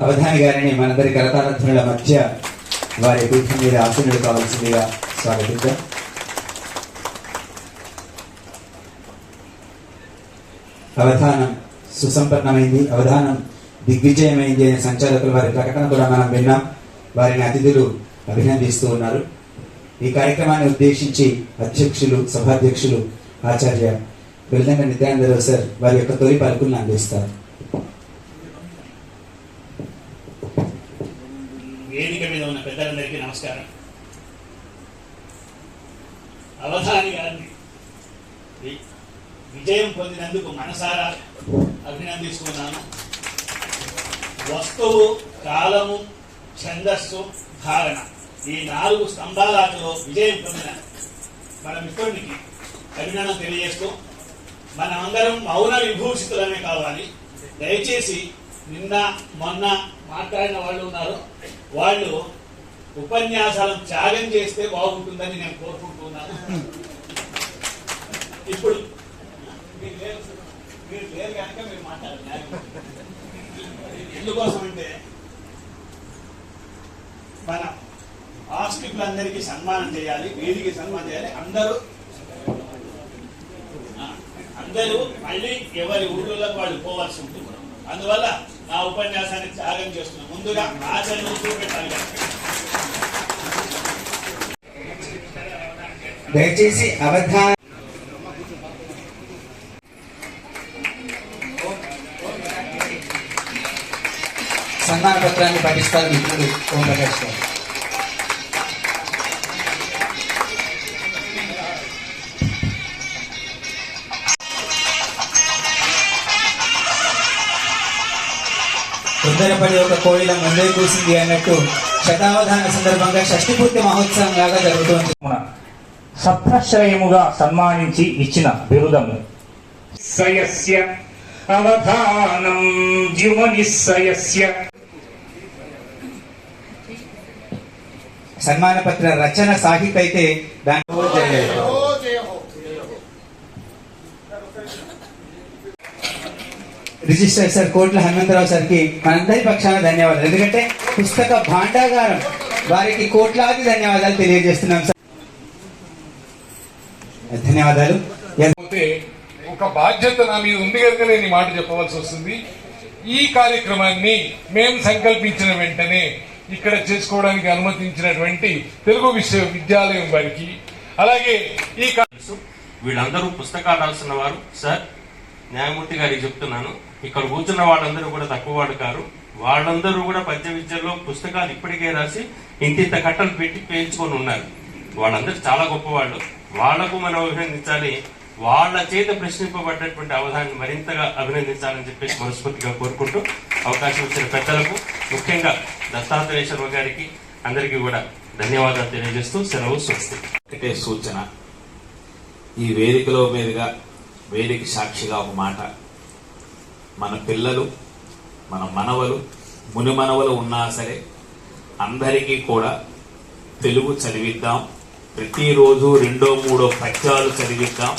అవధాని గారిని మనందరి కరతారధ్వనుల మధ్య వారి పీఠం మీద ఆసనుడు కావాల్సిందిగా స్వాగతిద్దాం. అవధానం సుసంపన్నమైంది అవధానం దిగ్విజయమైంది అనే సంచాలకులు వారి ప్రకటన కూడా మనం విన్నాం. వారిని అతిథులు అభినందిస్తూ ఉన్నారు. ఈ కార్యక్రమాన్ని ఉద్దేశించి అధ్యక్షులు సభాధ్యక్షులు ఆచార్య వెల్లంగ నిత్యానందరావు సార్ వారి యొక్క తొలి పలుకులను అందిస్తారు వేదిక మీద ఉన్న పెద్దలందరికీ నమస్కారం అవధాని గారిని విజయం పొందినందుకు మనసారా అభినందిస్తున్నాను. వస్తువు కాలము ఛందస్సు ధారణ ఈ నాలుగు స్తంభాలలో విజయం పొందిన మన మిత్రుడికి అభినందన తెలియజేస్తూ మనమందరం మౌన విభూషితులనే కావాలి. దయచేసి నిన్న మొన్న మాట్లాడిన వాళ్ళు ఉన్నారు. వాళ్ళు ఉపన్యాసాలను త్యాగం చేస్తే బాగుంటుందని నేను కోరుకుంటున్నాను. ఇప్పుడు మీరు లేరు మీరు లేరు కనుక మీరు మాట్లాడాలి ఎందుకోసం అంటే మన ఆస్తికులందరికీ సన్మానం చేయాలి వేదిక సన్మానం చేయాలి. అందరూ అందరూ మళ్ళీ ఎవరి ఊళ్ళోకి వాళ్ళు పోవాల్సి ఉంటుంది. అందువల్ల నా ఉపన్యాసాన్ని త్యాగం చేస్తున్నాను ముందుగా ఆచరణ చూపెట్టాలి. దయచేసి అవధాన సన్మాన పత్రాన్ని పఠిస్తారు మిత్రుడు ఓం ప్రకాష్ గారు. తొందరపడి ఒక కోయిల ముందే కూసింది అన్నట్టు శతావధాన సందర్భంగా షష్ఠి పూర్తి మహోత్సవం లాగా జరుగుతుంది. మన సత్రశ్రయముగా సన్మానించి ఇచ్చిన బిరుదము. సయస్య అవధానం జీవనిస్సయస్య. సన్మాన పత్ర రచన సాహిత్ అయితే దాంట్లో. రిజిస్టర్ సార్ కోట్ల హనుమంతరావు సార్కి మనందరి పక్షాన ధన్యవాదాలు. ఎందుకంటే పుస్తక భాండాగారం వారికి కోట్లాది ధన్యవాదాలు తెలియజేస్తున్నాం సార్. ధన్యవాదాలు. ఒక బాధ్యత నా మీద ఉంది కనుక నేను ఈ మాట చెప్పవలసి వస్తుంది. ఈ కార్యక్రమాన్ని మేము సంకల్పించిన వెంటనే ఇక్కడ చేసుకోవడానికి అనుమతించినటువంటి తెలుగు విశ్వవిద్యాలయం వారికి అలాగే ఈ వీళ్ళందరూ పుస్తకాలు రాస్తున్న వారు. సార్ న్యాయమూర్తి గారికి చెప్తున్నాను. ఇక్కడ కూర్చున్న వాళ్ళందరూ కూడా తక్కువ వాడు కారు. వాళ్ళందరూ కూడా పద్య విద్యలో పుస్తకాలు ఇప్పటికే రాసి ఇంతింత కట్టలు పెట్టి పేర్చుకొని ఉన్నారు. వాళ్ళందరూ చాలా గొప్పవాళ్ళు. వాళ్ళకు మనం అభినందించాలి. వాళ్ళ చేత ప్రశ్నింపబడ్డటువంటి అవధాన్ని మరింతగా అభినందించాలని చెప్పేసి మనస్ఫూర్తిగా కోరుకుంటూ అవకాశం ఇచ్చిన పెద్దలకు ముఖ్యంగా దత్తాత్రేయ శర్మ గారికి అందరికీ కూడా ధన్యవాదాలు తెలియజేస్తూ సెలవు స్వస్తి. ఒకటే సూచన. ఈ వేదికలో మీదుగా వేదిక సాక్షిగా ఒక మాట. మన పిల్లలు మన మనవలు ముని మనవలు ఉన్నా సరే అందరికీ కూడా తెలుగు చదివిద్దాం. ప్రతిరోజు రెండో మూడో పద్యాలు చదివిద్దాం.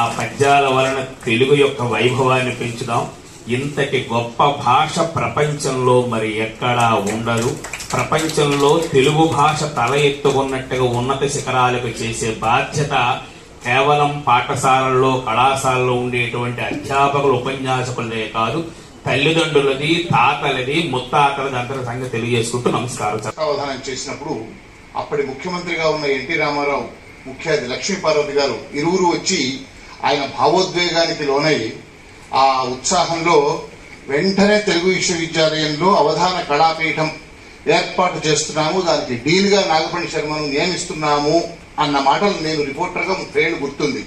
ఆ పద్యాల వలన తెలుగు యొక్క వైభవాన్ని పెంచుదాం. ఇంతటి గొప్ప భాష ప్రపంచంలో మరి ఎక్కడా ఉండదు. ప్రపంచంలో తెలుగు భాష తల ఎత్తుకున్నట్టుగా ఉన్నత శిఖరాలకు చేసే బాధ్యత కేవలం పాఠశాలల్లో కళాశాలలో ఉండేటువంటి అధ్యాపకులు ఉపన్యాసకులదే కాదు తల్లిదండ్రులది తాతలది ముత్తాతలది అందరి సంగతి తెలియజేసుకుంటూ నమస్కారం చేసినప్పుడు అప్పటి ముఖ్యమంత్రిగా ఉన్న ఎన్టీ రామారావు ముఖ్య లక్ష్మీపార్వతి గారు ఇరువురు వచ్చి ఆయన భావోద్వేగానికి లోనై ఆ ఉత్సాహంలో వెంటనే తెలుగు విశ్వవిద్యాలయంలో అవధాన కళాపీఠం ఏర్పాటు చేస్తున్నాము. దానికి డీల్గా నాగపణి శర్మను నియమిస్తున్నాము అన్న మాటలు నేను రిపోర్టర్గా గా గుర్తుంది.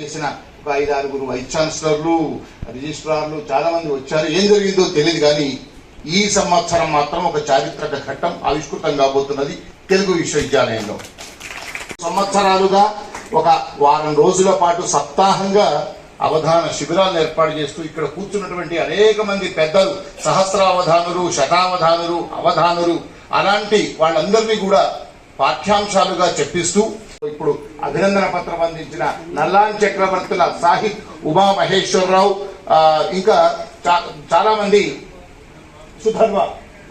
చేసిన ఒక ఐదు ఆరుగురు వైస్ ఛాన్సలర్లు రిజిస్ట్రార్లు చాలామంది వచ్చారు. ఏం జరిగిందో తెలియదు కానీ ఈ సంవత్సరం మాత్రం ఒక చారిత్రక ఘట్టం ఆవిష్కృతం కాబోతున్నది. తెలుగు విశ్వవిద్యాలయంలో. సంవత్సరాలుగా ఒక వారం రోజుల పాటు సప్తాహంగా అవధాన శిబిరాలను ఏర్పాటు చేస్తూ ఇక్కడ కూర్చున్నటువంటి అనేక మంది పెద్దలు సహస్రావధానులు శతావధానులు అవధానులు అలాంటి వాళ్ళందరినీ కూడా పాఠ్యాంశాలుగా చెప్పిస్తూ ఇప్పుడు అభినందన పత్రం అందించిన నల్లాన్ చక్రవర్తుల సాహిత్ ఉమా మహేశ్వరరావు ఇంకా చాలా మంది సుధర్వ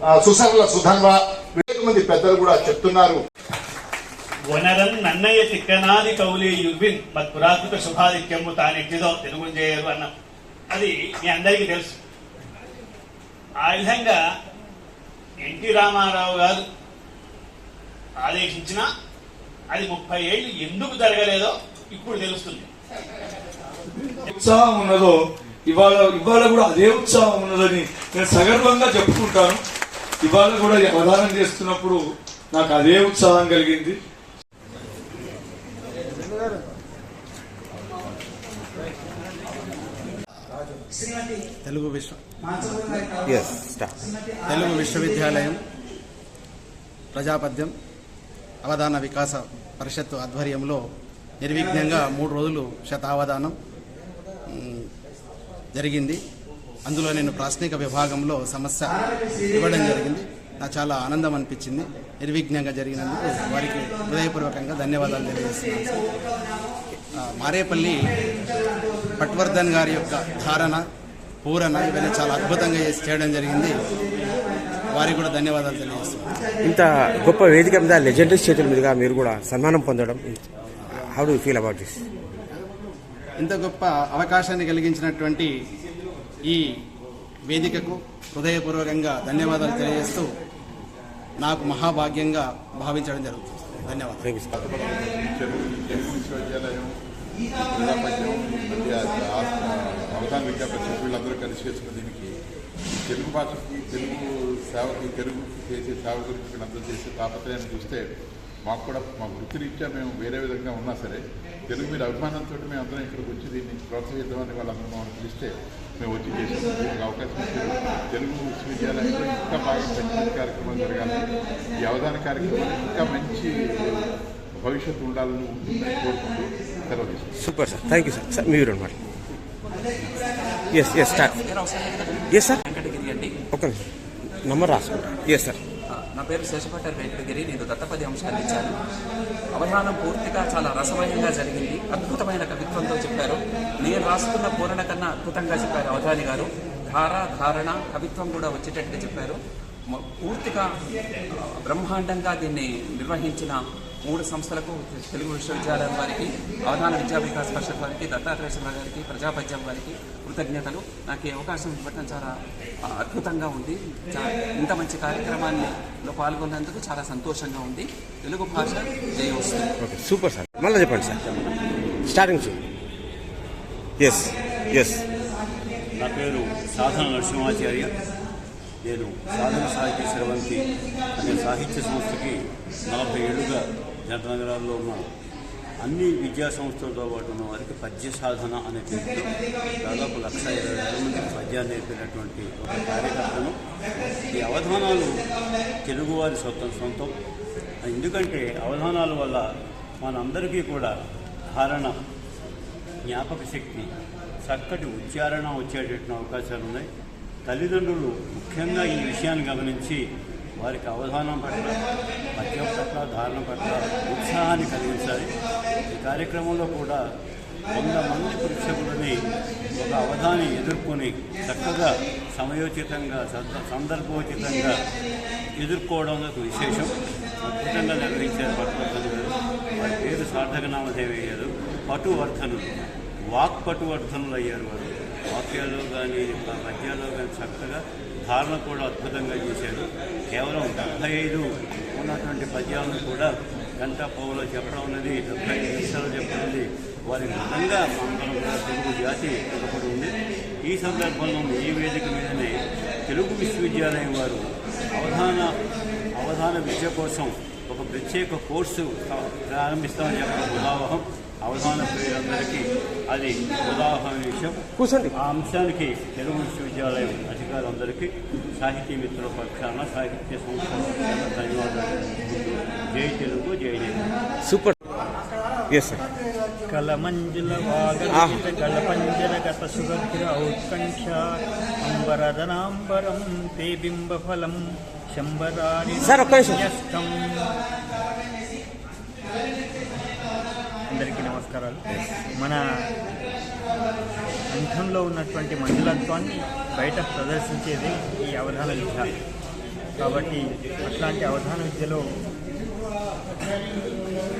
ఆ, సుధర్వ మంది పెద్దలు కూడా చెప్తున్నారు. వనరన్ నన్నయ్య తిక్కనాది కౌలి యుర్విన్ మత్ పురాకృత శుభాదిత్యము తానెట్టిదో తెలుగు చేయరు అన్న. అది మీ అందరికీ తెలుసు. ఆ విధంగా ఎన్టీ రామారావు గారు ఆదేశించిన అది ముప్పై ఏళ్ళు ఎందుకు జరగలేదో ఇప్పుడు తెలుస్తుంది. ఉత్సాహం ఉన్నదో ఇవాళ ఇవాళ కూడా అదే ఉత్సాహం ఉన్నదని నేను సగర్వంగా చెప్పుకుంటాను. ఇవాళ కూడా అవధానం చేస్తున్నప్పుడు నాకు అదే ఉత్సాహం కలిగింది. తెలుగు విశ్వ తెలుగు విశ్వవిద్యాలయం ప్రజాపద్యం అవధాన వికాస పరిషత్తు ఆధ్వర్యంలో నిర్విఘ్నంగా మూడు రోజులు శతావధానం జరిగింది. అందులో నేను ప్రాథమిక విభాగంలో సమస్య ఇవ్వడం జరిగింది. నాకు చాలా ఆనందం అనిపించింది. నిర్విఘ్నంగా జరిగినందుకు వారికి హృదయపూర్వకంగా ధన్యవాదాలు తెలియజేస్తున్నాను మారేపల్లి పట్వర్ధన్ గారి యొక్క ధారణ పూరణ ఇవన్నీ చాలా అద్భుతంగా చేసి చేయడం జరిగింది. వారికి కూడా ధన్యవాదాలు తెలియజేస్తున్నాను. ఇంత గొప్ప వేదిక మీద లెజెండరీస్ చేతుల మీదుగా మీరు కూడా సన్మానం పొందడం how do feel about this ఇంత గొప్ప అవకాశాన్ని కలిగించినటువంటి ఈ వేదికకు హృదయపూర్వకంగా ధన్యవాదాలు తెలియజేస్తూ నాకు మహాభాగ్యంగా భావించడం జరుగుతుంది. ధన్యవాదాలు. తెలుగు తెలుగు అవధాన వీళ్ళందరూ కలిసి చేసుకున్న దీనికి తెలుగు భాషకి తెలుగు సేవకి తెలుగుకి చేసే సేవ గురించి వీళ్ళందరూ చేసే తాపత్రయాన్ని చూస్తే మాకు కూడా మా వృత్తిరీత్యా మేము వేరే విధంగా ఉన్నా సరే తెలుగు మీద అభిమానంతో మేము అందరం ఇక్కడికి వచ్చి దీన్ని ప్రోత్సహిద్దామని వాళ్ళందరూ మమ్మల్ని పిలిస్తే మేము వచ్చి చేసాం అవకాశం ఇచ్చారు. తెలుగు విశ్వవిద్యాలయంలో ఇంకా బాగా మంచి కార్యక్రమాలు జరగాలి ఈ అవధాన కార్యక్రమాలు ఇంకా మంచి భవిష్యత్తు ఉండాలని కోరుకుంటూ సెలవు super sir. Thank you sir sir మీరు అనమాట S S start S sir Venkatagiri అండి. ఒక నిమిషం. నంబర్ రాసుకుంటా. ఎస్ సార్ నా పేరు శేషపట్టర్ వెంకటగిరి. నేను దత్తపది అంశాన్ని ఇచ్చాను. అవధానం పూర్తిగా చాలా రసమయంగా జరిగింది. అద్భుతమైన కవిత్వంతో చెప్పారు. నేను రాసుకున్న పూరణ కన్నా అద్భుతంగా చెప్పారు అవధాని గారు. ధార ధారణ కవిత్వం కూడా వచ్చేటట్టు చెప్పారు. పూర్తిగా బ్రహ్మాండంగా దీన్ని నిర్వహించిన మూడు సంస్థలకు తెలుగు విశ్వవిద్యాలయం వారికి అవధాన విద్యా వికాస్ పరిషత్ వారికి దత్తాత్రేయ శర్మ గారికి ప్రజాపద్యం వారికి కృతజ్ఞతలు. నాకు ఈ అవకాశం ఇవ్వడం చాలా అద్భుతంగా ఉంది. చా- ఇంత మంచి కార్యక్రమాన్ని లో పాల్గొన్నందుకు చాలా సంతోషంగా ఉంది. తెలుగు భాష సూపర్ సార్. మళ్ళీ చెప్పండి సార్. స్టార్టింగ్ ఎస్ ఎస్ నా పేరు సాధన నరసింహాచార్య. నేను సాధన సాహిత్య శ్రవంతి అనే సాహిత్య సంస్థకి నలభై ఏళ్ళుగా జననగరాల్లో ఉన్న అన్ని విద్యా సంస్థలతో పాటు ఉన్న వారికి పద్య సాధన అనే పేరుతో దాదాపు లక్ష ఇరవై వేల మందికి పద్యాన్ని నేర్పినటువంటి ఒక కార్యకర్తను ఈ అవధానాలు తెలుగువారి సొంతం సొంతం. ఎందుకంటే అవధానాల వల్ల మనందరికీ కూడా ధారణ జ్ఞాపక శక్తి చక్కటి ఉచ్చారణ వచ్చేటటువంటి అవకాశాలు ఉన్నాయి తల్లిదండ్రులు ముఖ్యంగా ఈ విషయాన్ని గమనించి వారికి అవధానం పట్ల పద్యం పట్ల ధారణ పట్ల ఉత్సాహాన్ని కలిగించాలి. ఈ కార్యక్రమంలో కూడా వంద మంది ప్రేక్షకులని ఒక అవధాని ఎదుర్కొని చక్కగా సమయోచితంగా సందర్భోచితంగా ఎదుర్కోవడం ఒక విశేషం. అద్భుతంగా నిర్వహించారు పట్టువర్ధను గారు. వారి పేరు సార్థక నామదేవి అయ్యారు పటువర్ధనులు. వాక్ పటువర్ధనులు అయ్యారు వారు. వాక్యాలు కానీ పద్యాలు కానీ చక్కగా ధారణ కూడా అద్భుతంగా చేశారు. కేవలం డెబ్బై ఐదు ఉన్నటువంటి పద్యాలను కూడా గంట పోవలో చెప్పడం అనేది డెబ్బై ఐదు నిమిషాలు చెప్పడం అనేది వారి నిజంగా మనం తెలుగు జాతి ఒకటి ఉంది. ఈ సందర్భంలో ఈ వేదిక మీదనే తెలుగు విశ్వవిద్యాలయం వారు అవధాన అవధాన విద్య కోసం ఒక ప్రత్యేక కోర్సు ప్రారంభిస్తామని చెప్పడం ఉదాహరణ. అవధాన ప్రియులందరికీ అది ఉదాహరణ విషయం కూర్చోండి ఆ అంశానికి తెలుగు విశ్వవిద్యాలయం అధికారులందరికీ సాహితీ మిత్రుల పక్షాన సాహిత్య సంస్థ పక్షాన ధన్యవాదాలు జై తెలుగు జై సూపర్ ఎస్ సార్ కలమంజుల ఆహా. కళపంజర గత సుభద్ర ఔత్కంఠ అంబరదనాంబరం తే బింబఫలం సార్. న్యస్తం. అందరికీ నమస్కారాలు. మన కంఠంలో ఉన్నటువంటి మంజులత్వాన్ని బయట ప్రదర్శించేది ఈ అవధాన విద్య. కాబట్టి అట్లాంటి అవధాన విద్యలో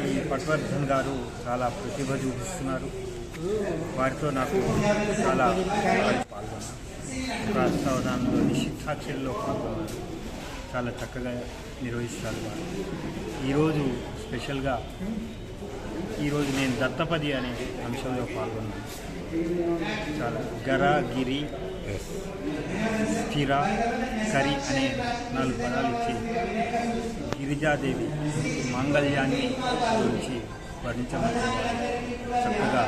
ఈ పట్వర్ధన్ గారు చాలా ప్రతిభ చూపిస్తున్నారు. వారితో నాకు చాలా పాల్గొన్నాను ప్రాస్తావధానంలో శిక్షాక్షల్లో పాల్గొన్నారు. చాలా చక్కగా నిర్వహిస్తారు వారు. ఈరోజు స్పెషల్గా ఈరోజు నేను దత్తపది అనే అంశంలో పాల్గొన్నాను. చాలా గర గిరి స్థిర కరి అనే నాలుగు పదాలు ఇచ్చి గిరిజాదేవి మాంగళ్యాన్ని గురించి వర్ణించమని వారు చక్కగా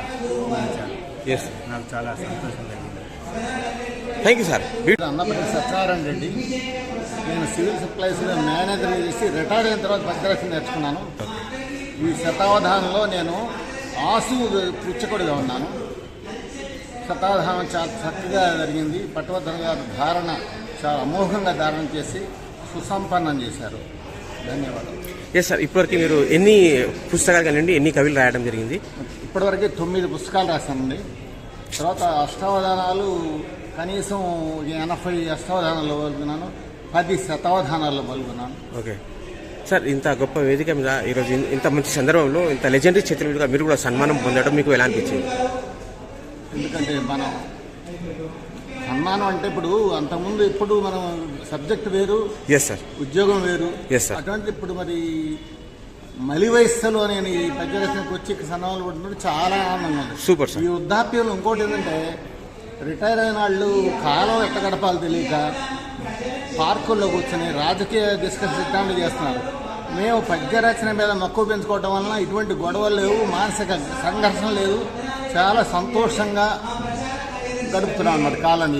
వర్ణించారు. Yes. నాకు చాలా సంతోషం కలిగింది. Thank you sir Annapalli Satyanarayana Reddy. నేను సివిల్ సప్లైస్లో మేనేజర్ చేసి రిటైర్ అయిన తర్వాత భద్రాసం నేర్చుకున్నాను. ఈ శతావధానంలో నేను ఆసు పుచ్చకుడిగా ఉన్నాను. శతావధానం చాలా చక్కగా జరిగింది. పట్టభద్ర గారు ధారణ చాలా అమోఘంగా ధారణ చేసి సుసంపన్నం చేశారు. ధన్యవాదాలు. ఎస్ సార్ ఇప్పటివరకు మీరు ఎన్ని పుస్తకాలు కానివ్వండి ఎన్ని కవిలు రాయడం జరిగింది? ఇప్పటివరకు తొమ్మిది పుస్తకాలు రాశానండి. తర్వాత అష్టావధానాలు కనీసం ఎనభై అష్టావధానాల్లో పాల్గొన్నాను. పది శతావధానాల్లో పాల్గొన్నాను. ఓకే సార్ ఇంత గొప్ప వేదిక మీద ఈరోజు ఇంత మంచి సందర్భంలో ఇంత లెజెండరీ చేతుల మీదుగా మీరు కూడా సన్మానం పొందడం మీకు ఎలా అనిపించింది ఎందుకంటే మనం సన్మానం అంటే ఇప్పుడు అంతకుముందు ఇప్పుడు మనం సబ్జెక్ట్ వేరు ఎస్ సార్ ఉద్యోగం వేరు Yes, sir. అటువంటి ఇప్పుడు మరి మలి వయస్సులో నేను ఈ పద్యరచనకు వచ్చి సన్మానాలు పడుతుంటే చాలా ఆనందంగా ఉంది Super, sir. ఈ వృద్ధాప్యంలో ఇంకోటి ఏంటంటే రిటైర్ అయిన వాళ్ళు కాలం ఎట్ట గడపాలో తెలియక పార్కుల్లో కూర్చొని రాజకీయ డిస్కషన్ ఇట్లాంటివి చేస్తున్నారు. మేము పద్య రచన మీద మక్కువ పెంచుకోవడం వలన ఇటువంటి గొడవలు లేవు మానసిక సంఘర్షణ లేదు. చాలా సంతోషంగా గడుపుతున్నాం అన్నమాట కాలాన్ని